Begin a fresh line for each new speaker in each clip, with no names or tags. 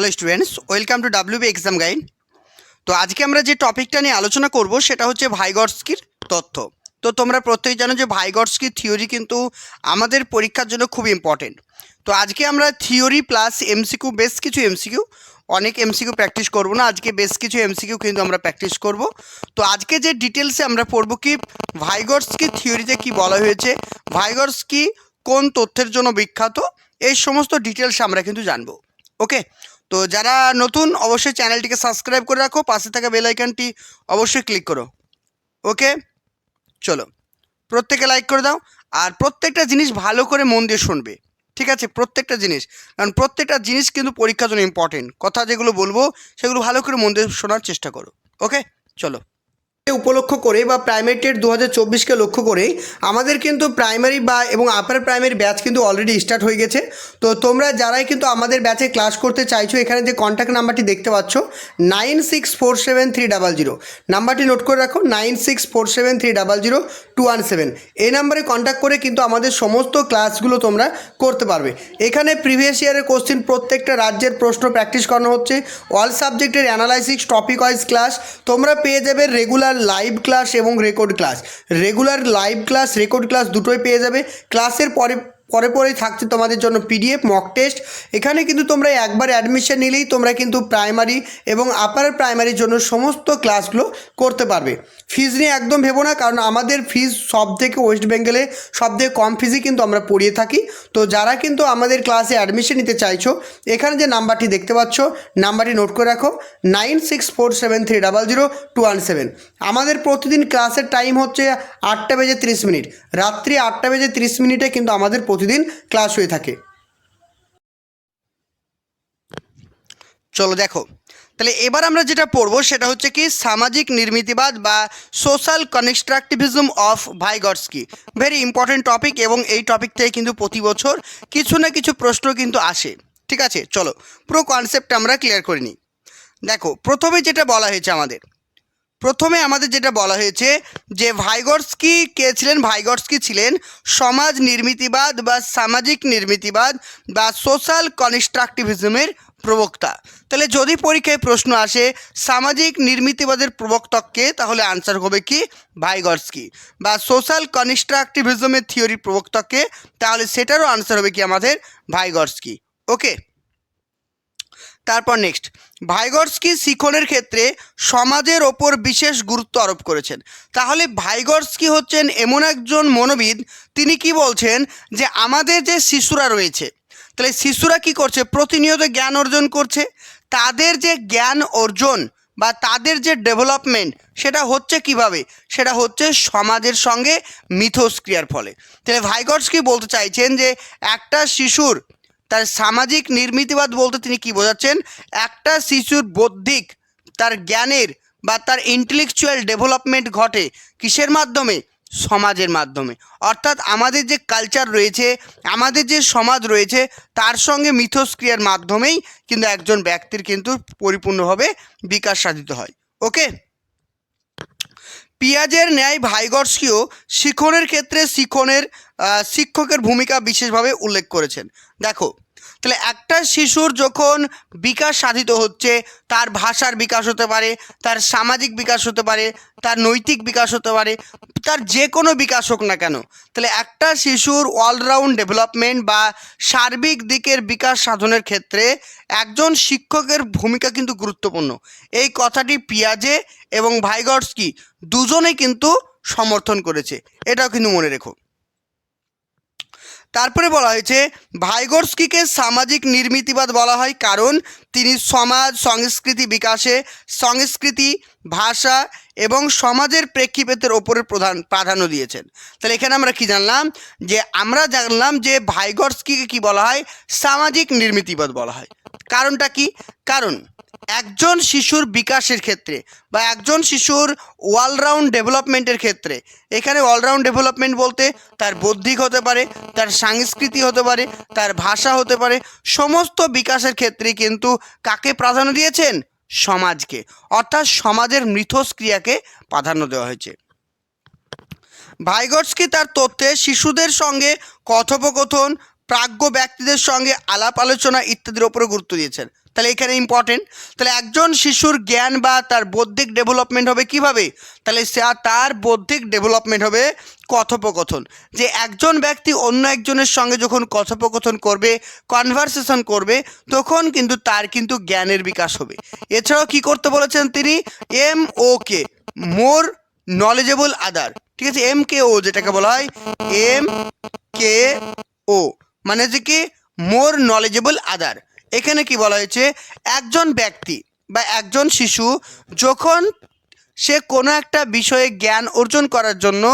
Hello students welcome to WB exam guide তো আজকে আমরা যে টপিকটা নিয়ে আলোচনা করব, সেটা হচ্ছে ভাইগটস্কির তথ্য। তো তোমরা প্রত্যেক জানো যে ভাইগটস্কির থিওরি কিন্তু আমাদের পরীক্ষার জন্য খুব ইম্পর্টেন্ট তো আজকে আমরা থিওরি প্লাস এমসিকিউ বেশ কিছু এমসিকিউ অনেক এমসিকিউ প্র্যাকটিস করব না, আজকে বেশ কিছু এমসিকিউ কিন্তু আমরা প্র্যাকটিস করব। তো আজকে যে ডিটেলসে আমরা পড়ব কি, ভাইগটস্কি থিওরিতে কি বলা হয়েছে, ভাইগটস্কি কোন তথ্যের জন্য বিখ্যাত, এই সমস্ত ডিটেলস আমরা কিন্তু জানব। ওকে তো যারা নতুন, অবশ্যই চ্যানেলটিকে সাবস্ক্রাইব করে রাখো, পাশে থাকা বেলাইকানটি অবশ্যই ক্লিক করো। ওকে? চলো প্রত্যেকে লাইক করে দাও, আর প্রত্যেকটা জিনিস ভালো করে মন দিয়ে শুনবে, ঠিক আছে? প্রত্যেকটা জিনিস, কারণ প্রত্যেকটা জিনিস কিন্তু পরীক্ষার জন্য ইম্পর্টেন্ট কথা যেগুলো বলব, সেগুলো ভালো করে মন দিয়ে শোনার চেষ্টা করো, ওকে? চলো। উপলক্ষ করে বা প্রাইমারি টেট দু হাজার চব্বিশকে লক্ষ্য করে আমাদের কিন্তু প্রাইমারি বা এবং আপার প্রাইমারি ব্যাচ কিন্তু অলরেডি স্টার্ট হয়ে গেছে। তো তোমরা যারাই কিন্তু আমাদের ব্যাচে ক্লাস করতে চাইছো, এখানে যে কন্ট্যাক্ট নাম্বারটি দেখতে পাচ্ছ nine six four seven three double zero নাম্বারটি নোট করে রাখো nine six four seven three double zero two one seven এই নাম্বারে কন্ট্যাক্ট করে কিন্তু আমাদের সমস্ত ক্লাসগুলো তোমরা করতে পারবে। এখানে প্রিভিয়াস ইয়ারের কোশ্চেন প্রত্যেকটা রাজ্যের প্রশ্ন প্র্যাকটিস করানো হচ্ছে। অল সাবজেক্টের অ্যানালাইসিস টপিক ওয়াইজ ক্লাস তোমরা পেয়ে যাবে রেগুলার লাইভ ক্লাস এবং record class regular live class record class দুটোই পেয়ে যাবে। ক্লাসের পরে পরে পরেই থাকছে তোমাদের জন্য পিডিএফ মক টেস্ট এখানে কিন্তু তোমরা একবার অ্যাডমিশন নিলেই তোমরা কিন্তু প্রাইমারি এবং আপার প্রাইমারির জন্য সমস্ত ক্লাসগুলো করতে পারবে। ফিজ নিয়ে একদম ভেবো না, কারণ আমাদের ফিজ সব থেকে ওয়েস্ট বেঙ্গলে সব থেকে কম ফিজই কিন্তু আমরা পড়িয়ে থাকি। তো যারা কিন্তু আমাদের ক্লাসে অ্যাডমিশন নিতে চাইছো, এখানে যে নাম্বারটি দেখতে পাচ্ছ, নাম্বারটি নোট করে রাখো nine six four seven three double zero two one seven আমাদের প্রতিদিন ক্লাসের টাইম হচ্ছে আটটা বেজে তিরিশ মিনিট। রাত্রি আটটা বেজে তিরিশ মিনিটে কিন্তু আমাদের প্রতিদিন ক্লাস হয়ে থাকে। চলো দেখো। তাহলে এবার আমরা যেটা পড়ব সেটা হচ্ছে কি সামাজিক নির্মিতিবাদ বা social constructivism of Vygotsky very important topic এবং এই টপিক থেকে কিন্তু প্রতি বছর কিছু না কিছু প্রশ্ন কিন্তু আসে। ঠিক আছে? চলো। পুরো কনসেপ্ট আমরা ক্লিয়ার করে নিই। দেখো, প্রথমে যেটা বলা হয়েছে আমাদের প্রথমে আমাদের যেটা বলা হয়েছে যে ভাইগটস্কি কে ছিলেন? ভাইগটস্কি ছিলেন সমাজ নির্মিতিবাদ বা সামাজিক নির্মিতিবাদ বা সোশ্যাল কনস্ট্রাকটিভিজমের প্রবক্তা। তাহলে যদি পরীক্ষায় প্রশ্ন আসে, সামাজিক নির্মিতিবাদের প্রবক্তককে তাহলে আনসার হবে কি? ভাইগটস্কি বা সোশ্যাল কনস্ট্রাকটিভিজমের থিওরির প্রবক্তককে তাহলে সেটারও আনসার হবে কি আমাদের ভাইগটস্কি ওকে তারপর নেক্সট ভাইগর্সকি শিখনের ক্ষেত্রে সমাজের ওপর বিশেষ গুরুত্ব আরোপ করেছেন। তাহলে ভাইগর্সকি হচ্ছেন এমন একজন মনোবিদ, তিনি কি বলছেন যে আমাদের যে শিশুরা রয়েছে, তাহলে শিশুরা কি করছে? প্রতিনিয়ত জ্ঞান অর্জন করছে। তাদের যে জ্ঞান অর্জন বা তাদের যে ডেভেলপমেন্ট সেটা হচ্ছে কীভাবে? সেটা হচ্ছে সমাজের সঙ্গে মিথস্ক্রিয়ার ফলে। তাহলে ভাইগর্সকি বলতে চাইছেন যে একটা শিশুর তার সামাজিক নির্মিতিবাদ বলতে তিনি কি বোঝাচ্ছেন? একটা শিশুর বৌদ্ধিক, তার জ্ঞানের বা তার ইন্টেলেকচুয়াল ডেভেলপমেন্ট ঘটে কিসের মাধ্যমে? সমাজের মাধ্যমে। অর্থাৎ আমাদের যে কালচার রয়েছে, আমাদের যে সমাজ রয়েছে, তার সঙ্গে মিথস্ক্রিয়ার মাধ্যমেই কিন্তু একজন ব্যক্তির কিন্তু পরিপূর্ণভাবে বিকাশ সাধিত হয়। ওকে পিঁয়াজের ন্যায় ভাইগর্সকিও শিখনের ক্ষেত্রে শিখনের শিক্ষকের ভূমিকা বিশেষভাবে উল্লেখ করেছেন। দেখো, তাহলে একটা শিশুর যখন বিকাশ সাধিত হচ্ছে, তার ভাষার বিকাশ হতে পারে, তার সামাজিক বিকাশ হতে পারে, তার নৈতিক বিকাশ হতে পারে, তার যে কোনো বিকাশ হোক না কেন, তাহলে একটা শিশুর অলরাউন্ড ডেভেলপমেন্ট বা সার্বিক দিকের বিকাশ সাধনের ক্ষেত্রে একজন শিক্ষকের ভূমিকা কিন্তু গুরুত্বপূর্ণ। এই কথাটি পিয়াজে এবং ভাইগর্সকি দুজনেই কিন্তু সমর্থন করেছে। এটাও কিন্তু মনে রেখো। তারপরে বলা হয়েছে, ভাইগর্সকিকে সামাজিক নির্মিতিবাদ বলা হয় কারণ তিনি সমাজ, সংস্কৃতি বিকাশে, সংস্কৃতি, ভাষা এবং সমাজের প্রেক্ষিপেতের ওপরে প্রধান প্রাধান্য দিয়েছেন। তাহলে এখানে আমরা কি জানলাম? যে আমরা জানলাম যে ভাইগর্সকিকে কি বলা হয়? সামাজিক নির্মিতিবাদ বলা হয়। কারণটা কি? কারণ একজন শিশুর বিকাশের ক্ষেত্রে বা একজন শিশুর অলরাউন্ড ডেভেলপমেন্টের ক্ষেত্রে। এখানে অলরাউন্ড ডেভেলপমেন্ট বলতে তার বৌদ্ধিক হতে পারে, তার সংস্কৃতি হতে পারে, তার ভাষা হতে পারে, সমস্ত বিকাশের ক্ষেত্রে কিন্তু কাকে প্রাধান্য দিয়েছেন? সমাজকে। অর্থাৎ সমাজের মিথস্ক্রিয়াকে প্রাধান্য দেওয়া হয়েছে। ভাইগটসকি তার তথ্যে শিশুদের সঙ্গে কথোপকথন, প্রাজ্ঞ ব্যক্তিদের সঙ্গে আলাপ আলোচনা ইত্যাদির ওপরে গুরুত্ব দিয়েছেন। তাহলে এখানে ইম্পর্টেন্ট তাহলে একজন শিশুর জ্ঞান বা তার বৌদ্ধিক ডেভেলপমেন্ট হবে কীভাবে? তাহলে সে তার বৌদ্ধিক ডেভেলপমেন্ট হবে কথোপকথন। যে একজন ব্যক্তি অন্য একজনের সঙ্গে যখন কথোপকথন করবে কনভারসেশন করবে, তখন কিন্তু তার কিন্তু জ্ঞানের বিকাশ হবে। এছাড়াও কি করতে বলেছেন তিনি? এম ও কে মোর নলেজেবল আদার ঠিক আছে? এম কে ও যেটাকে বলা হয় এম কে ও মানে যে কি? মোর নলেজেবল আদার এখানে কি বলা হয়েছে? একজন ব্যক্তি বা একজন শিশু যখন সে কোনো একটা বিষয়ে জ্ঞান অর্জন করার জন্য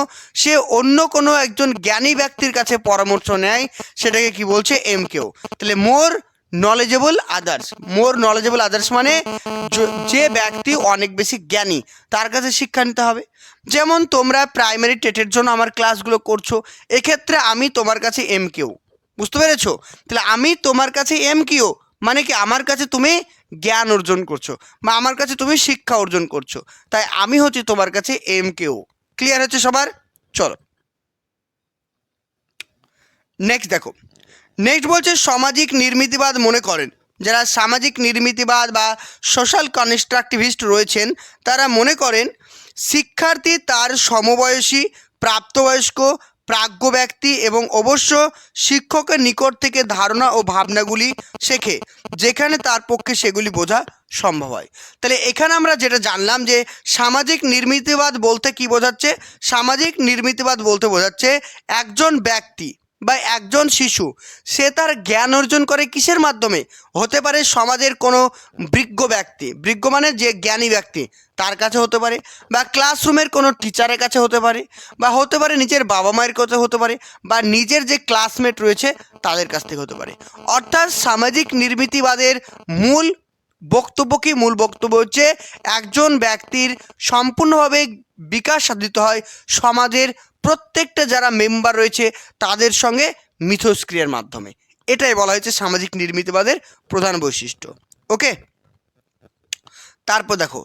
সে অন্য কোনো একজন জ্ঞানী ব্যক্তির কাছে পরামর্শ নেয়, সেটাকে কি বলছে? এম কেউ তাহলে more knowledgeable others more knowledgeable others মানে যে ব্যক্তি অনেক বেশি জ্ঞানী, তার কাছে শিক্ষা নিতে হবে। যেমন তোমরা প্রাইমারি টেটের জন্য আমার ক্লাসগুলো করছ, এক্ষেত্রে আমি তোমার কাছে এম কেউ বুঝতে পেরেছ? তাহলে আমি তোমার কাছে এম কিও মানে কি আমার কাছে তুমি জ্ঞান অর্জন করছ বা আমার কাছে তুমি শিক্ষা অর্জন করছ। তাই আমি হচ্ছি তোমার কাছে এম কেও ক্লিয়ার হচ্ছে সবার? চলো। নেক্সট দেখো। নেক্সট বলছে সামাজিক নির্মিতিবাদ মনে করেন। যারা সামাজিক নির্মিতিবাদ বা সোশ্যাল কনস্ট্রাকটিভিস্ট রয়েছেন, তারা মনে করেন শিক্ষার্থী তার সমবয়সী, প্রাপ্তবয়স্ক প্রাজ্ঞ ব্যক্তি এবং অবশ্য শিক্ষকের নিকট থেকে ধারণা ও ভাবনাগুলি শেখে, যেখানে তার পক্ষে সেগুলি বোঝা সম্ভব হয়। তাহলে এখানে আমরা যেটা জানলাম যে সামাজিক নির্মিতিবাদ বলতে কি বোঝাচ্ছে? সামাজিক নির্মিতিবাদ বলতে বোঝাচ্ছে একজন ব্যক্তি বা একজন শিশু, সে তার জ্ঞান অর্জন করে কিসের মাধ্যমে? হতে পারে সমাজের কোনো বৃজ্ঞ ব্যক্তি। বৃজ্ঞ মানে যে জ্ঞানী ব্যক্তি, তার কাছে হতে পারে বা ক্লাসরুমের কোনো টিচারের কাছে হতে পারে বা হতে পারে নিজের বাবা মায়ের কাছে হতে পারে বা নিজের যে ক্লাসমেট রয়েছে, তাদের কাছ থেকে হতে পারে। অর্থাৎ সামাজিক নির্মিতিবাদের মূল বক্তব্য কি? মূল বক্তব্য হচ্ছে একজন ব্যক্তির সম্পূর্ণভাবে বিকাশ সাধিত হয় সমাজের প্রত্যেকটা যারা মেম্বার রয়েছে তাদের সঙ্গে মিথস্ক্রিয়ার মাধ্যমে। এটাই বলা হয়েছে সামাজিক নির্মিতবাদের প্রধান বৈশিষ্ট্য। ওকে তারপর দেখো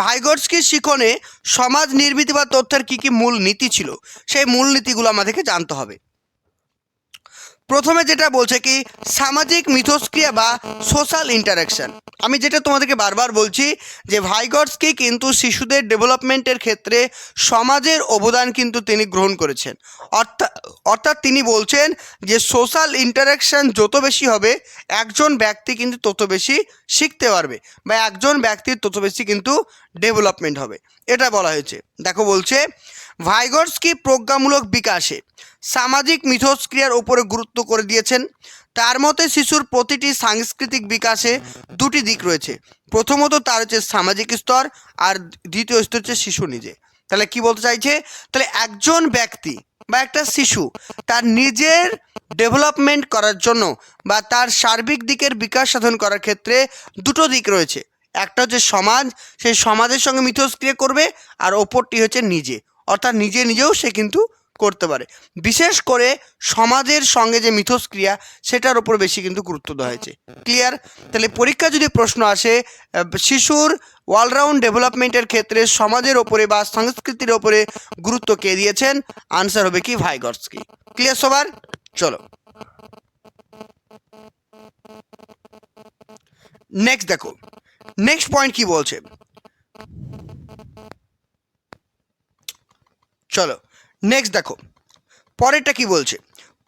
ভাইগর্সকি শিখনে সমাজ নির্মিতিবাদ তথ্যের কী কী মূল নীতি ছিল? সেই মূল নীতিগুলো আমাদেরকে জানতে হবে। প্রথমে যেটা বলছে কি, সামাজিক মিথস্ক্রিয়া বা সোশ্যাল ইন্টারাকশন আমি যেটা তোমাদেরকে বারবার বলছি যে ভাইগর্সকে কিন্তু শিশুদের ডেভেলপমেন্টের ক্ষেত্রে সমাজের অবদান কিন্তু তিনি গ্রহণ করেছেন। অর্থাৎ অর্থাৎ তিনি বলছেন যে সোশ্যাল ইন্টারাকশন যত বেশি হবে, একজন ব্যক্তি কিন্তু তত বেশি শিখতে পারবে বা একজন ব্যক্তির তত বেশি কিন্তু ডেভেলপমেন্ট হবে। এটা বলা হয়েছে। দেখো বলছে ভাইগর্সকি প্রজ্ঞামূলক বিকাশে সামাজিক মিথস্ক্রিয়ার উপরে গুরুত্ব করে দিয়েছেন? তার মতে শিশুর প্রতিটি সাংস্কৃতিক বিকাশে দুটি দিক রয়েছে। প্রথমত তার হচ্ছে সামাজিক স্তর আর দ্বিতীয় স্তর হচ্ছে শিশু নিজে। তাহলে কি বলতে চাইছে? তাহলে একজন ব্যক্তি বা একটা শিশু তার নিজের ডেভেলপমেন্ট করার জন্য বা তার সার্বিক দিকের বিকাশ সাধন করার ক্ষেত্রে দুটো দিক রয়েছে। একটা হচ্ছে সমাজ সেই সমাজের সঙ্গে মিথস্ক্রিয়া করবে আর ওপরটি হচ্ছে নিজে। অর্থাৎ নিজে নিজেও সে কিন্তু করতে পারে। বিশেষ করে সমাজের সঙ্গে যে মিথস্ক্রিয়া, সেটার উপর বেশি কিন্তু গুরুত্ব দেওয়া হয়েছে। ক্লিয়ার তাহলে পরীক্ষা যদি প্রশ্ন আসে শিশুর অলরাউন্ড ডেভেলপমেন্টের ক্ষেত্রে সমাজের ওপরে বা সংস্কৃতির ওপরে গুরুত্ব কে দিয়েছেন? আনসার হবে কি ভাইগর্সকি। ক্লিয়ার সবার? চলো। নেক্সট দেখো। নেক্সট পয়েন্ট কি বলছে? চলো নেক্সট দেখো। পরেরটা কি বলছে?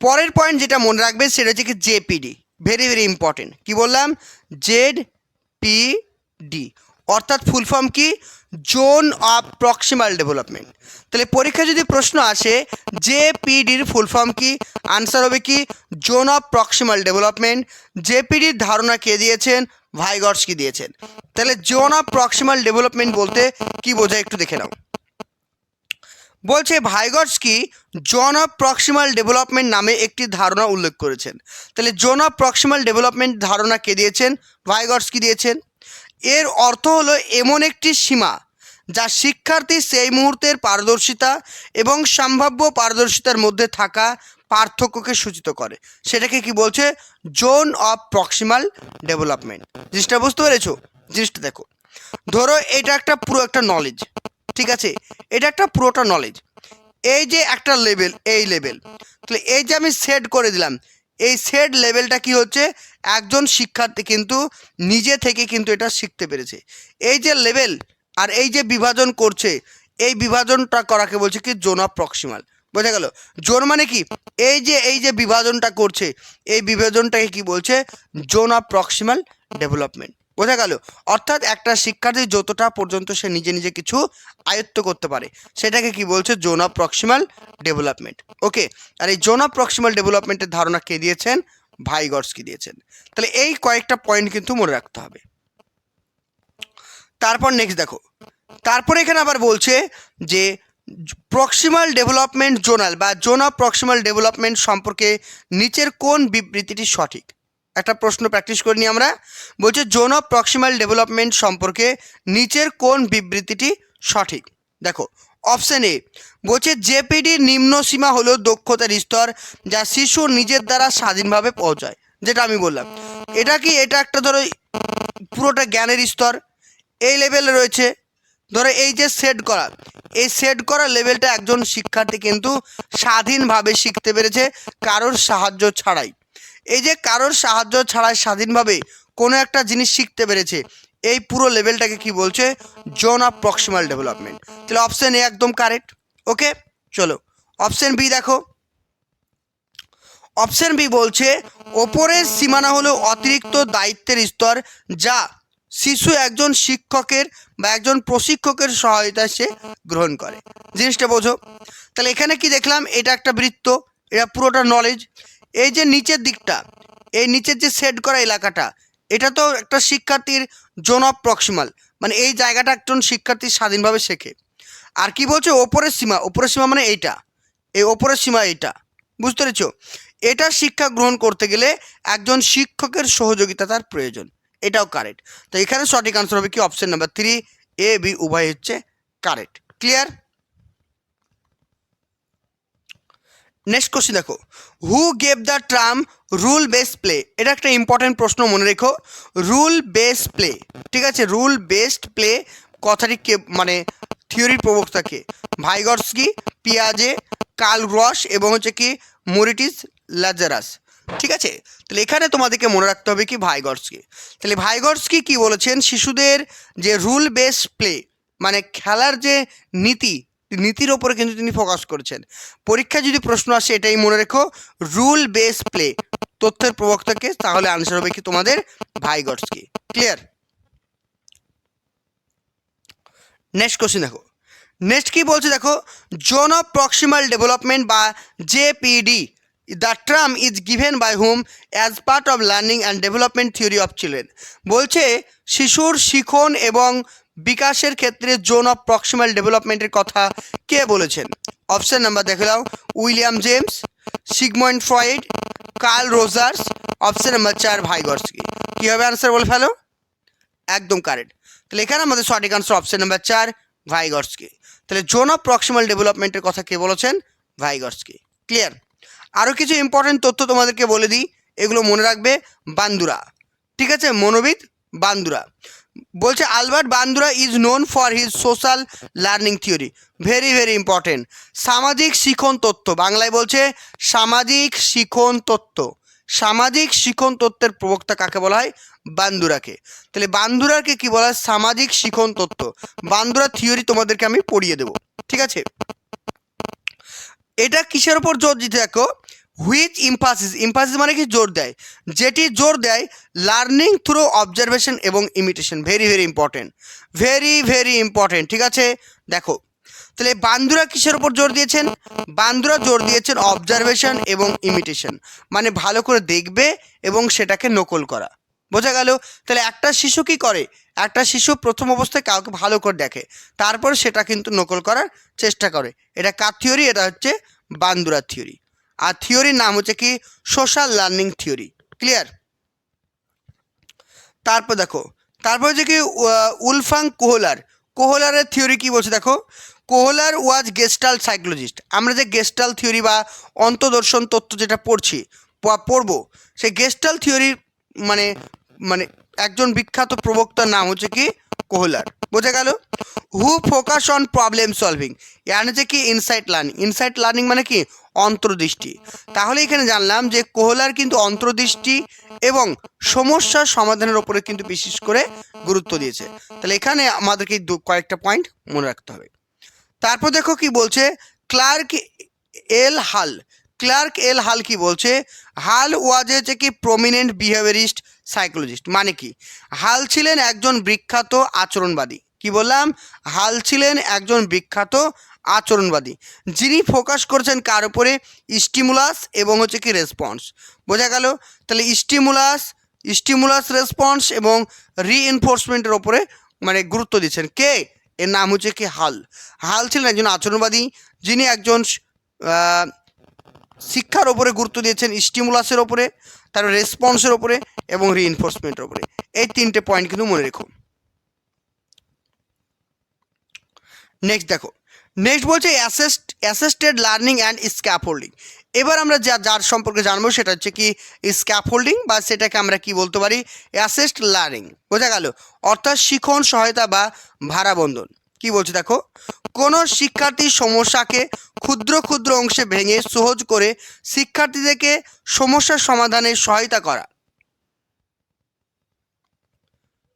পরের পয়েন্ট যেটা মনে রাখবে সেটা হচ্ছে কি জেপিডি ভেরি ভেরি ইম্পর্টেন্ট কি বললাম? জেড পি ডি অর্থাৎ ফুল ফর্ম কি? জোন অফ প্রক্সিমাল ডেভেলপমেন্ট তাহলে পরীক্ষা যদি প্রশ্ন আসে জেপিডির ফুল ফর্ম কি? আনসার হবে কি জোন অফ প্রক্সিমাল ডেভেলপমেন্ট জেপিডির ধারণা কে দিয়েছেন? ভাইগর্স কি দিয়েছেন। তাহলে জোন অফ প্রক্সিমাল ডেভেলপমেন্ট বলতে কি বোঝায় একটু দেখে নাও। বলছে Vygotsky zone of proximal development নামে একটি ধারণা উল্লেখ করেছেন। তাহলে জোন অফ প্রক্সিমাল ডেভেলপমেন্ট ধারণা কে দিয়েছেন? ভাইগর্সকি দিয়েছেন? এর অর্থ হলো এমন একটি সীমা, যা শিক্ষার্থী সেই মুহূর্তের পারদর্শিতা এবং সম্ভাব্য পারদর্শিতার মধ্যে থাকা পার্থক্যকে সূচিত করে। সেটাকে কি বলছে? Zone of proximal development. জিনিসটা বুঝতে পেরেছ? জিনিসটা দেখো। ধরো এটা একটা পুরো একটা নলেজ ঠিক আছে? এটা একটা পুরোটা নলেজ এই যে একটা লেভেল এই লেভেল তাহলে এই যে আমি সেট করে দিলাম, এই সেট লেভেলটা কি হচ্ছে? একজন শিক্ষার্থী কিন্তু নিজে থেকে কিন্তু এটা শিখতে পেরেছে। এই যে লেভেল আর এই যে বিভাজন করছে, এই বিভাজনটা করাকে বলছে কি? জোন অফ প্রক্সিমাল বোঝা গেল? জোন মানে কি? এই যে এই যে বিভাজনটা করছে, এই বিভাজনটাকে কি বলছে? জোন অফ প্রক্সিমাল ডেভেলপমেন্ট বোঝা গেল। অর্থাৎ একটা শিক্ষার্থী যতটা পর্যন্ত সে নিজে নিজে কিছু আয়ত্ত করতে পারে, সেটাকে কি বলছে? Zone of proximal development okay আর এই জোন অফ প্রক্সিমাল ডেভেলপমেন্টের ধারণা কে দিয়েছেন? ভাইগর্সকি দিয়েছেন। তাহলে এই কয়েকটা পয়েন্ট কিন্তু মনে রাখতে হবে। তারপর নেক্সট দেখো। তারপরে এখানে আবার বলছে যে প্রক্সিমাল ডেভেলপমেন্ট জোনাল বা জোন অফ প্রক্সিমাল ডেভেলপমেন্ট সম্পর্কে নিচের কোন বিবৃতিটি সঠিক? একটা প্রশ্ন প্র্যাকটিস করে নিই আমরা। বলছে জোন অফ প্রক্সিমাল ডেভেলপমেন্ট সম্পর্কে নিচের কোন বিবৃতিটি সঠিক? দেখো অপশন এ বলছে জেপিডির নিম্ন সীমা হলো দক্ষতার স্তর যা শিশু নিজের দ্বারা স্বাধীনভাবে পৌঁছায়, যেটা আমি বললাম। এটা কি, এটা একটা ধরো পুরোটা জ্ঞানের স্তর। এই লেভেলে রয়েছে। ধরো, এই যে সেট করা, এই সেট করা লেভেলটা একজন শিক্ষার্থী কিন্তু স্বাধীনভাবে শিখতে পেরেছে, কারোর সাহায্য ছাড়াই। এই যে কারোর সাহায্য ছাড়াই স্বাধীনভাবে কোনো একটা জিনিস শিখতে পেরেছে, এই পুরো লেভেলটাকে কি বলছে? জোন অফ প্রক্সিমাল ডেভেলপমেন্ট তাহলে অপশন এ একদম কারেক্ট ওকে চলো অপশন বি দেখো। অপশন বি বলছে, ওপরের সীমানা হলো অতিরিক্ত দায়িত্বের স্তর, যা শিশু একজন শিক্ষকের বা একজন প্রশিক্ষকের সহায়তায় সে গ্রহণ করে। জিনিসটা বোঝো। তাহলে এখানে কি দেখলাম? এটা একটা বৃত্ত, এটা পুরোটা নলেজ এই যে নিচের দিকটা, এই নিচের যে সেট করা এলাকাটা, এটা তো একটা শিক্ষার্থীর জোন অফ প্রক্সিমাল মানে এই জায়গাটা একজন শিক্ষার্থী স্বাধীনভাবে শেখে। আর কি বলছে? ওপরের সীমা ওপরের সীমা মানে এইটা, এই ওপরের সীমা এইটা, বুঝতে পেরেছ? এটা শিক্ষা গ্রহণ করতে গেলে একজন শিক্ষকের সহযোগিতা তার প্রয়োজন, এটাও কারেক্ট তো এখানে সঠিক আনসার হবে কি? Option number three A B উভয় হচ্ছে কারেক্ট ক্লিয়ার নেক্সট কোশ্চেন দেখো। Who gave the term rule based play এটা একটা ইম্পর্টেন্ট প্রশ্ন মনে রেখো। রুল বেস প্লে ঠিক আছে? রুল বেসড প্লে কথাটি কে মানে থিওরির প্রবক্তাকে ভাইগর্সকি, পিয়াজে কাল রস এবং হচ্ছে কি মরিটিস লাজারাস। ঠিক আছে? তাহলে এখানে তোমাদেরকে মনে রাখতে হবে কি ভাইগর্সকি? তাহলে ভাইগর্সকি কি বলেছেন? শিশুদের যে রুল বেস প্লে মানে খেলার যে নীতি নীতির ওপরে কিন্তু তিনি ফোকাস করেছেন। পরীক্ষায় যদি প্রশ্ন আসে, এটাই মনে রেখো, রুল বেস প্লে তথ্যের প্রবক্তাকে, তাহলে আনসার হবে কি তোমাদের ভাইগর্সকি ক্লিয়ার নেক্সট কোশ্চেন দেখো। নেক্সট কি বলছে দেখো? জোন অফ প্রক্সিমাল ডেভেলপমেন্ট বা ZPD the term is given by whom as part of learning and development theory of children বলছে, শিশুর শিখন এবং বিকাশের ক্ষেত্রে জোন অফ প্রক্সিমাল ডেভেলপমেন্টের কথা কে বলেছেন? অপশন নাম্বার দেখে দাও William James Sigmund Freud, Carl Rogers. Option number চার, ভাইগর্সকি। কী হবে আনসার বলে ফেলো? একদম কারেক্ট তাহলে এখানে আমাদের সঠিক আনসার অপশন নাম্বার চার, ভাইগর্সকি। তাহলে জোন অফ প্রক্সিমাল ডেভেলপমেন্টের কথা কে বলেছেন? ভাইগর্সকি। ক্লিয়ার আরও কিছু ইম্পর্টেন্ট তথ্য তোমাদেরকে বলে দিই। এগুলো মনে রাখবে বান্দুরা। ঠিক আছে? মনোবিদ বান্দুরা। বলছে, Albert Bandura is known for his social learning theory. Very very important. সামাজিক শিখন তত্ত্ব। বাংলায় বলছে, সামাজিক শিখন তত্ত্ব। সামাজিক শিখন তত্ত্বের প্রবক্তা কাকে বলা হয়? বান্দুরাকে। তাহলে বান্দুরাকে কি বলা হয়? সামাজিক শিখন তত্ত্ব। বান্দুরা থিওরি তোমাদেরকে আমি পড়িয়ে দেবো। ঠিক আছে? এটা কিসের উপর জোর দিতে দেখো? হুইচ ইম্পাসিস ইম্পাসিস মানে কি? জোর দেয়। যেটি জোর দেয় লার্নিং থ্রু অবজারভেশন এবং imitation very very important very very important ঠিক আছে? দেখো, তাহলে বান্দুরা কিসের উপর জোর দিয়েছেন? বান্দুরা জোর দিয়েছেন অবজারভেশন এবং ইমিটেশন মানে ভালো করে দেখবে এবং সেটাকে নকল করা। বোঝা গেল? তাহলে একটা শিশু কি করে? একটা শিশু প্রথম অবস্থায় কাউকে ভালো করে দেখে, তারপর সেটা কিন্তু নকল করার চেষ্টা করে। এটা কার থিওরি এটা হচ্ছে বান্দুরা থিওরি আর থিওরির নাম হচ্ছে কি সোশ্যাল লার্নিং থিওরি। ক্লিয়ার? তারপর দেখো, তারপর হচ্ছে কি উলফাং কোহলার। কোহলারের থিওরি কি বলছে দেখো? Kohler was Gestalt psychologist. আমরা যে গেস্টাল থিওরি বা অন্তদর্শন তত্ত্ব যেটা পড়ছি পড়ব, সেই গেস্টাল থিওরির মানে মানে একজন বিখ্যাত প্রবক্তার নাম হচ্ছে কি কোহলার। বোঝা গেল? Who focus on problem solving yeah হচ্ছে কি ইনসাইট লার্নিং ইনসাইট লার্নিং মানে কি? অন্তর্দৃষ্টি। তাহলে এখানে জানলাম যে কোহলার কিন্তু অন্তর্দৃষ্টি এবং সমস্যার সমাধানের ওপরে কিন্তু বিশেষ করে গুরুত্ব দিয়েছে। তাহলে এখানে আমাদেরকে কয়েকটা পয়েন্ট মনে রাখতে হবে। তারপর দেখো কি বলছে, ক্লার্ক এল হাল। ক্লার্ক এল হাল কি বলছে? হাল ওয়াজ হচ্ছে কি প্রমিনেন্ট বিহেভিয়ারিস্ট সাইকোলজিস্ট মানে কি? হাল ছিলেন একজন বিখ্যাত আচরণবাদী। কি বললাম? হাল ছিলেন একজন বিখ্যাত আচরণবাদী। যিনি ফোকাস করছেন কার উপরে? স্টিমুলাস এবং হচ্ছে কি রেসপন্স। বোঝা গেল? তাহলে স্টিমুলাস স্টিমুলাস রেসপন্স এবং রিএনফোর্সমেন্টের ওপরে মানে গুরুত্ব দিচ্ছেন কে? এর নাম হচ্ছে কি হাল। হাল ছিলেন একজন আচরণবাদী, যিনি একজন শিক্ষার ওপরে গুরুত্ব দিয়েছেন স্টিমুলাসের ওপরে তার রেসপন্সের ওপরে এবং রিএনফোর্সমেন্টের ওপরে এই তিনটে পয়েন্ট কিন্তু মনে রেখো। নেক্সট দেখো। নেক্সট বলছে assist assisted learning and scaffolding এবার আমরা যা, যার সম্পর্কে জানব সেটা হচ্ছে কি স্ক্যাফোল্ডিং বা সেটাকে আমরা কি বলতে পারি? অ্যাসেস্ট লার্নিং বোঝা গেল? অর্থাৎ শিখন, সহায়তা বা ভাড়াবন্ধন কি বলছে দেখো? কোনো শিক্ষার্থীর সমস্যাকে ক্ষুদ্র ক্ষুদ্র অংশে ভেঙে সহজ করে শিক্ষার্থীদেরকে সমস্যার সমাধানে সহায়তা করা।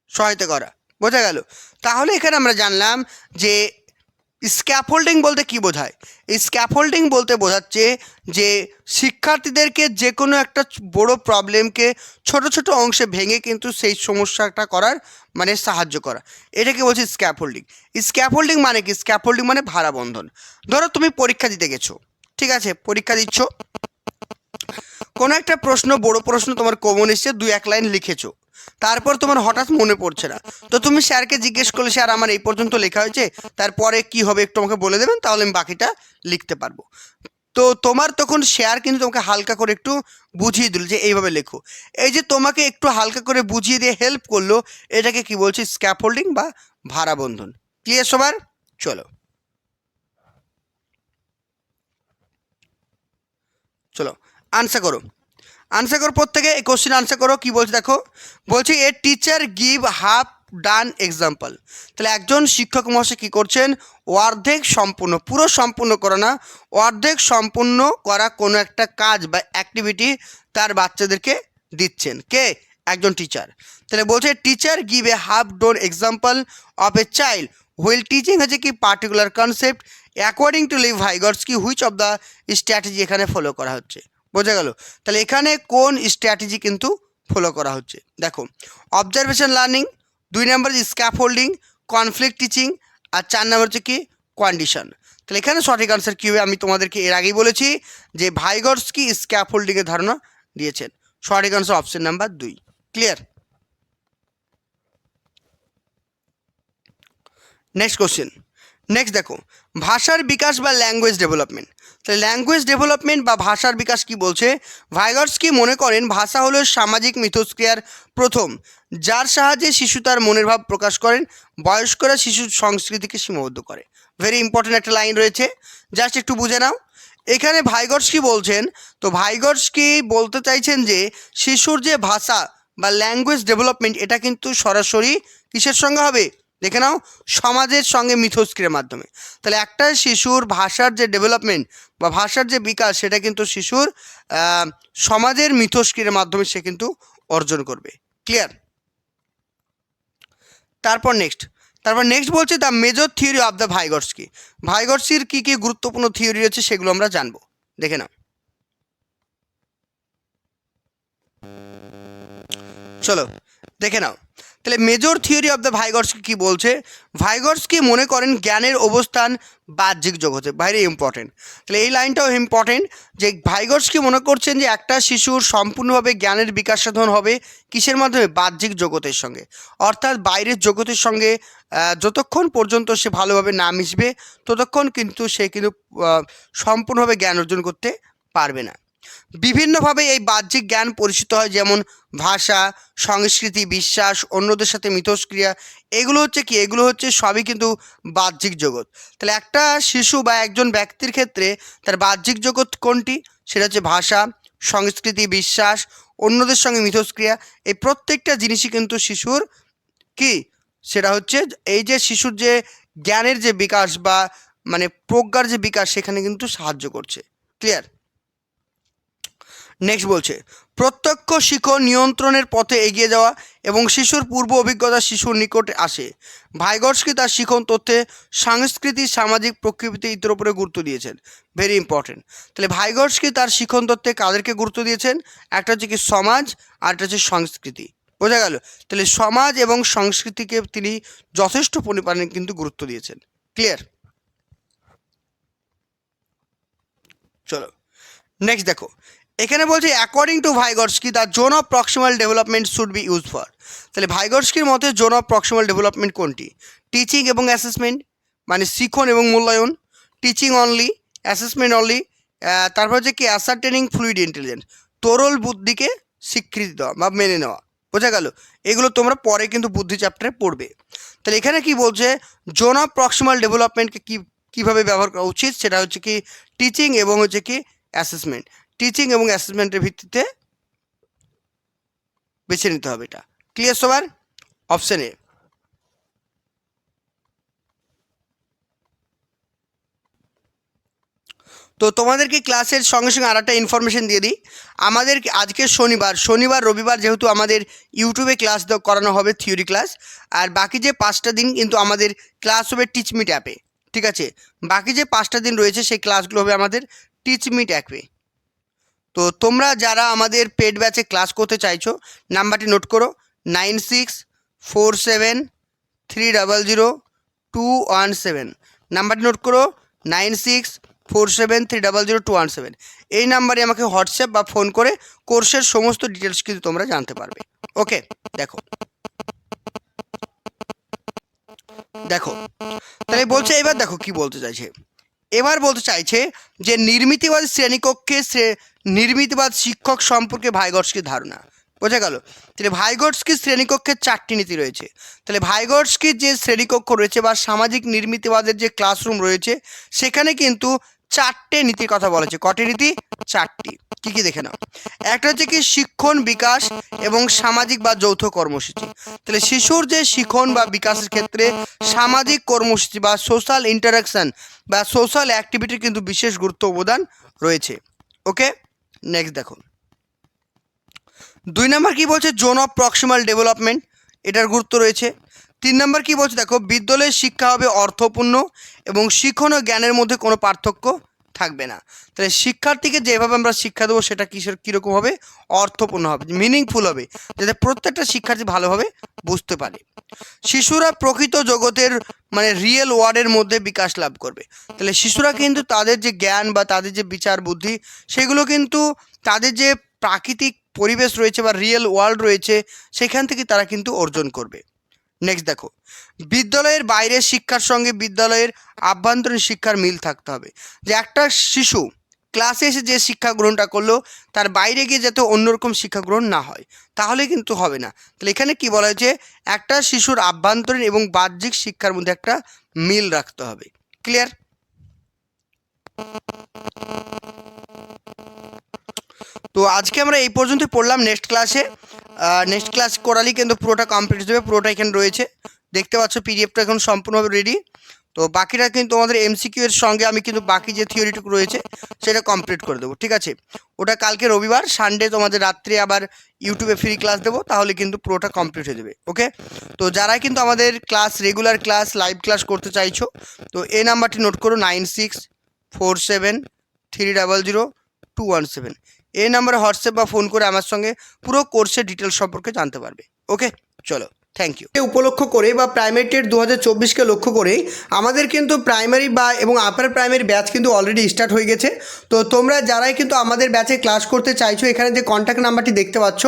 সহায়তা করা। বোঝা গেল? তাহলে এখানে আমরা জানলাম যে স্ক্যাফোল্ডিং বলতে কি বোঝায়? এই স্ক্যাফোল্ডিং বলতে বোঝাচ্ছে যে শিক্ষার্থীদেরকে যে কোনো একটা বড় প্রবলেমকে ছোট ছোট অংশে ভেঙে কিন্তু সেই সমস্যাটা করার মানে সাহায্য করা। এটাকে বলছে? স্ক্যাফোল্ডিং। স্ক্যাফোল্ডিং মানে কি? স্ক্যাফোল্ডিং মানে ভাড়া বন্ধন। ধরো তুমি পরীক্ষা দিতে গেছো। ঠিক আছে? পরীক্ষা দিচ্ছ। কোনো একটা প্রশ্ন, বড় প্রশ্ন তোমার কমন এসছে, দুই এক লাইন লিখেছো। তারপর তোমার হঠাৎ মনে পড়ছে না। তো তুমি স্যারকে জিজ্ঞেস করলে, স্যার, আমার এই পর্যন্ত লেখা হয়েছে, তারপরে কি হবে একটু আমাকে বলে দেবেন, তাহলে আমি বাকিটা লিখতে পারব। তো তোমার তখন শেয়ার কিন্তু তোমাকে হালকা করে একটু বুঝিয়ে দিল যে, এইভাবে লেখো। এই যে তোমাকে একটু হালকা করে বুঝিয়ে দিয়ে হেল্প করল, এটাকে কি বলছি স্ক্যাফোল্ডিং বা ভাড়া বন্ধন? ক্লিয়ার সবার? চলো। চলো। আনসার করো। আনসার করো প্রত্যেকে, এই কোশ্চেন আনসার করো, কি বলছে দেখো? বলছে, a teacher give half done example তাহলে একজন শিক্ষক মহাশয় কী করছেন? অর্ধেক সম্পূর্ণ, পুরো সম্পূর্ণ করা না, অর্ধেক সম্পূর্ণ করা কোনো একটা কাজ বা অ্যাক্টিভিটি তার বাচ্চাদেরকে দিচ্ছেন। কে? একজন টিচার তাহলে বলছে teacher give a half done example of a child while teaching হচ্ছে কি particular concept according to Lev Vygotsky কি হুইচ অফ দ্য স্ট্র্যাটেজি এখানে ফলো করা হচ্ছে? বোঝা গেল। তাহলে এখানে কোন স্ট্র্যাটেজি কিন্তু ফলো করা হচ্ছে? দেখো অবজারভেশন লার্নিং দুই নম্বর স্ক্যাফোল্ডিং কনফ্লিক্ট টিচিং আর চার নম্বর হচ্ছে কি? কন্ডিশন তাহলে এখানে সঠিক আনসার কী হবে? আমি তোমাদেরকে এর আগেই বলেছি যে ভাইগর্স কি স্ক্যাফোল্ডিংয়ের ধারণা দিয়েছেন। সঠিক আনসার অপশন নাম্বার দুই। ক্লিয়ার নেক্সট কোশ্চেন নেক্সট দেখো, ভাষার বিকাশ বা ল্যাঙ্গুয়েজ ডেভেলপমেন্ট তাহলে ল্যাঙ্গুয়েজ ডেভেলপমেন্ট বা ভাষার বিকাশ কি বলছে? ভাইগার্স কি মনে করেন ভাষা হলো সামাজিক মিথস্ক্রিয়ার প্রথম, যার সাহায্যে শিশু তার মনের ভাব প্রকাশ করেন, বয়স্করা শিশুর সংস্কৃতিকে সীমাবদ্ধ করে। ভেরি ইম্পর্টেন্ট একটা লাইন রয়েছে জাস্ট একটু বুঝে নাও। এখানে ভাইগর্স কি বলছেন, তো ভাইগর্স কি বলতে চাইছেন যে, শিশুর যে ভাষা বা ল্যাঙ্গুয়েজ ডেভেলপমেন্ট এটা কিন্তু সরাসরি কিসের সঙ্গে হবে? দেখে নাও, সমাজের সঙ্গে মিথস্ক্রিয়ার মাধ্যমে। তাহলে একটা শিশুর ভাষার যে ডেভেলপমেন্ট বা ভাষার যে বিকাশ, সেটা কিন্তু শিশুর সমাজের মিথস্ক্রিয়ার মাধ্যমে সে কিন্তু অর্জন করবে। ক্লিয়ার তারপর নেক্সট তারপর নেক্সট বলছে the major theory of the Vygotsky ভাইগর্সির কী কী গুরুত্বপূর্ণ থিওরি রয়েছে সেগুলো আমরা জানব। দেখে নাও। চলো, দেখে নাও। তাহলে major theory of the Vygotsky কি বলছে? ভাইগর্স কি মনে করেন জ্ঞানের অবস্থান বাহ্যিক জগতে, বাইরে ইম্পর্টেন্ট তাহলে এই লাইনটাও ইম্পর্টেন্ট যে ভাইগর্স কি মনে করছেন যে একটা শিশুর সম্পূর্ণভাবে জ্ঞানের বিকাশ সাধন হবে কিসের মাধ্যমে? বাহ্যিক জগতের সঙ্গে। অর্থাৎ বাইরের জগতের সঙ্গে যতক্ষণ পর্যন্ত সে ভালোভাবে না মিশবে, ততক্ষণ কিন্তু সে কিন্তু সম্পূর্ণভাবে জ্ঞান অর্জন করতে পারবে না। বিভিন্নভাবে এই বাহ্যিক জ্ঞান পরিচিত হয়, যেমন ভাষা, সংস্কৃতি, বিশ্বাস, অন্যদের সাথে মিথস্ক্রিয়া। এগুলো হচ্ছে কি? এগুলো হচ্ছে সবই কিন্তু বাহ্যিক জগৎ। তাহলে একটা শিশু বা একজন ব্যক্তির ক্ষেত্রে তার বাহ্যিক জগৎ কোনটি? সেটা হচ্ছে ভাষা, সংস্কৃতি, বিশ্বাস, অন্যদের সঙ্গে মিথস্ক্রিয়া। এই প্রত্যেকটা জিনিসই কিন্তু শিশুর কি? সেটা হচ্ছে এই যে শিশুর যে জ্ঞানের যে বিকাশ বা মানে প্রজ্ঞার যে বিকাশ, সেখানে কিন্তু সাহায্য করছে। ক্লিয়ার নেক্সট বলছে, প্রত্যক্ষ শিক্ষণ নিয়ন্ত্রণের পথে এগিয়ে যাওয়া এবং শিশুর পূর্ব অভিজ্ঞতা শিশুর নিকটে আসে। ভাইগর্সকি তার শিখন তথ্যে সাংস্কৃতিক, সামাজিক প্রকৃতি ইত্যাদির উপরে গুরুত্ব দিয়েছেন। ভেরি ইম্পর্টেন্ট তাহলে ভাইগর্সকি তার শিখন তত্ত্বে কাদেরকে গুরুত্ব দিয়েছেন? একটা হচ্ছে কি সমাজ আর একটা হচ্ছে সংস্কৃতি। বোঝা গেল? তাহলে সমাজ এবং সংস্কৃতিকে তিনি যথেষ্ট পরিমাণে কিন্তু গুরুত্ব দিয়েছেন। ক্লিয়ার চলো। নেক্সট দেখো। এখানে বলছে according to Vygotsky the zone of proximal development should be use for তাহলে ভাইগর্সকির মতে জোন অফ প্রক্সিমাল ডেভেলপমেন্ট কোনটি? টিচিং এবং অ্যাসেসমেন্ট মানে শিখন এবং মূল্যায়ন। টিচিং অনলি অ্যাসেসমেন্ট অনলি তারপর হচ্ছে কি অ্যাসারটেনিং ফ্লুইড ইন্টেলিজেন্স তরল বুদ্ধিকে স্বীকৃতি দেওয়া বা মেনে নেওয়া। বোঝা গেল? এগুলো তোমরা পরে কিন্তু বুদ্ধি চ্যাপ্টারে পড়বে। তাহলে এখানে কি বলছে জোন অফ প্রক্সিমাল ডেভেলপমেন্টকে কী, কীভাবে ব্যবহার করা উচিত? সেটা হচ্ছে কি টিচিং এবং হচ্ছে কি অ্যাসেসমেন্ট টিচিং এবং অ্যাসেসমেন্টের ভিত্তিতে বেছে নিতে হবে এটা। ক্লিয়ার সবার? অপশন তো তোমাদেরকে ক্লাসের সঙ্গে সঙ্গে আর একটা ইনফরমেশন দিয়ে দিই। আমাদের আজকে শনিবার শনিবার, রবিবার যেহেতু আমাদের ইউটিউবে ক্লাস করানো হবে থিওরি ক্লাস আর বাকি যে পাঁচটা দিন কিন্তু আমাদের ক্লাস হবে টিচমিট অ্যাপে ঠিক আছে? বাকি যে পাঁচটা দিন রয়েছে, সেই ক্লাসগুলো হবে আমাদের টিচমিট অ্যাপে তো তোমরা যারা আমাদের পেড ব্যাচে ক্লাস করতে চাইছো নাম্বারটি নোট করো nine six four seven three double zero two one seven নাম্বারটি নোট করো nine six four seven three double zero two one seven এই নাম্বারে আমাকে হোয়াটসঅ্যাপ বা ফোন করে কোর্সের সমস্ত ডিটেলস কিন্তু তোমরা জানতে পারবে। ওকে দেখো। দেখো। তাহলে বলছে, এবার দেখো কি বলতে চাইছে। এবার বলতে চাইছে যে নির্মিতিবাদ শ্রেণীকক্ষে শ্রে- নির্মিতিবাদ শিক্ষক সম্পর্কে ভাইগর্ষকের ধারণা। বোঝা গেল? তাহলে ভাইগর্সকি শ্রেণীকক্ষের চারটি নীতি রয়েছে। তাহলে ভাইগর্সকির যে শ্রেণীকক্ষ রয়েছে বা সামাজিক নির্মিতিবাদের যে ক্লাসরুম রয়েছে, সেখানে কিন্তু চারটে নীতির কথা বলেছে। কটি নীতি? চারটি। কি কি দেখে নাও? একটা হচ্ছে কি শিক্ষণ বিকাশ এবং সামাজিক বা যৌথ কর্মসূচি। তাহলে শিশুর যে শিক্ষণ বা বিকাশের ক্ষেত্রে সামাজিক কর্মসূচি বা সোশ্যাল ইন্টারাকশন বা সোশ্যাল অ্যাক্টিভিটির কিন্তু বিশেষ গুরুত্ব অবদান রয়েছে। ওকে? নেক্সট দেখো। দুই নম্বর কি বলছে? জোন অফ প্রক্সিমাল ডেভেলপমেন্ট এটার গুরুত্ব রয়েছে। তিন নম্বর কি বলছে? দেখো, বিদ্যালয়ের শিক্ষা হবে অর্থপূর্ণ এবং শিক্ষণ ও জ্ঞানের মধ্যে কোনো পার্থক্য থাকবে না। তাহলে শিক্ষার্থীকে যেভাবে আমরা শিক্ষা দেবো, সেটা কিসের, কীরকম হবে? অর্থপূর্ণ হবে মিনিংফুল হবে, যাতে প্রত্যেকটা শিক্ষার্থী ভালোভাবে বুঝতে পারে। শিশুরা প্রকৃত জগতের মানে রিয়েল ওয়ার্ডের মধ্যে বিকাশ লাভ করবে। তাহলে শিশুরা কিন্তু তাদের যে জ্ঞান বা তাদের যে বিচার বুদ্ধি, সেগুলো কিন্তু তাদের যে প্রাকৃতিক পরিবেশ রয়েছে বা রিয়েল ওয়ার্ল্ড রয়েছে, সেখান থেকে তারা কিন্তু অর্জন করবে। নেক্সট দেখো। বিদ্যালয়ের বাইরের শিক্ষার সঙ্গে বিদ্যালয়ের আভ্যন্তরীণ শিক্ষার মিল থাকতে হবে। যে একটা শিশু ক্লাসে এসে যে শিক্ষা গ্রহণটা করল, তার বাইরে গিয়ে যাতে অন্যরকম শিক্ষা গ্রহণ না হয়, তাহলে কিন্তু হবে না। তাহলে এখানে কি বলা হয়েছে? একটা শিশুর আভ্যন্তরীণ এবং বাহ্যিক শিক্ষার মধ্যে একটা মিল রাখতে হবে। ক্লিয়ার তো আজকে আমরা এই পর্যন্ত পড়লাম নেক্সট ক্লাসে নেক্সট ক্লাস করালেই কিন্তু পুরোটা কমপ্লিট দেবে, পুরোটা এখানে রয়েছে। দেখতে পাচ্ছ পিডিএফটা এখন সম্পূর্ণভাবে রেডি তো বাকিটা কিন্তু আমাদের এমসিকিউ এর সঙ্গে আমি কিন্তু বাকি যে থিওরিটুকু রয়েছে, সেটা কমপ্লিট করে দেবো, ঠিক আছে? ওটা কালকে রবিবার সানডে তোমাদের রাত্রে আবার ইউটিউবে ফ্রি ক্লাস দেবো, তাহলে কিন্তু পুরোটা কমপ্লিট হয়ে যাবে ওকে তো যারা কিন্তু আমাদের class regular class live class করতে চাইছো, তো এই নাম্বারটি নোট করো nine six four seven three double zero two one seven এই নাম্বারে হোয়াটসঅ্যাপ বা ফোন করে আমার সঙ্গে পুরো কোর্সের ডিটেলস সম্পর্কে জানতে পারবে। ওকে? চলো। থ্যাংক ইউ উপলক্ষ করে বা প্রাইমারি টেট দু হাজার চব্বিশকে লক্ষ্য করে, আমাদের কিন্তু প্রাইমারি বা এবং আপার প্রাইমারি ব্যাচ কিন্তু অলরেডি স্টার্ট হয়ে গেছে। তো তোমরা যারাই কিন্তু আমাদের ব্যাচে ক্লাস করতে চাইছো, এখানে যে কন্ট্যাক্ট নাম্বারটি দেখতে পাচ্ছ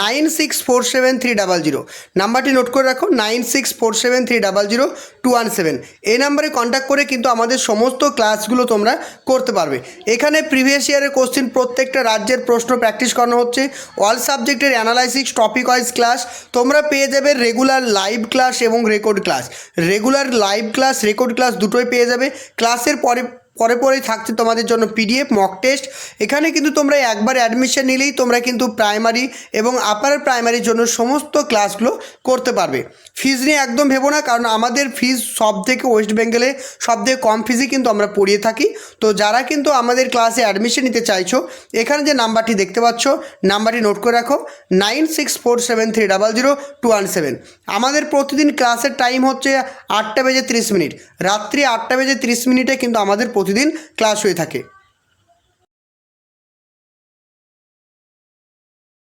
nine six four seven three double zero নাম্বারটি নোট করে রাখো nine six four seven three double zero two one seven এই নাম্বারে কন্ট্যাক্ট করে কিন্তু আমাদের সমস্ত ক্লাসগুলো তোমরা করতে পারবে। এখানে প্রিভিয়াস ইয়ারের কোশ্চেন প্রত্যেকটা রাজ্যের প্রশ্ন প্র্যাকটিস করানো হচ্ছে। অল সাবজেক্টের অ্যানালাইসিস টপিক ওয়াইজ ক্লাস তোমরা পেয়ে যাবে রেগুলার লাইভ ক্লাস এবং record class regular live class record class দুটোই পেয়ে যাবে। ক্লাসের পরে পরে পরেই থাকছে তোমাদের জন্য পিডিএফ মক টেস্ট এখানে কিন্তু তোমরা একবার অ্যাডমিশন নিলেই তোমরা কিন্তু প্রাইমারি এবং আপার প্রাইমারির জন্য সমস্ত ক্লাসগুলো করতে পারবে। ফিজ নিয়ে একদম ভেবো না, কারণ আমাদের ফিজ সব থেকে ওয়েস্ট বেঙ্গলে সব থেকে কম ফিজই কিন্তু আমরা পড়িয়ে থাকি। তো যারা কিন্তু আমাদের ক্লাসে অ্যাডমিশন নিতে চাইছো, এখানে যে নাম্বারটি দেখতে পাচ্ছ, নাম্বারটি নোট করে রাখো nine six four seven three double zero two one seven আমাদের প্রতিদিন ক্লাসের টাইম হচ্ছে আটটা বেজে তিরিশ মিনিট। রাত্রি আটটা বেজে তিরিশ মিনিটে কিন্তু আমাদের প্রতিদিন ক্লাস হয়ে থাকে।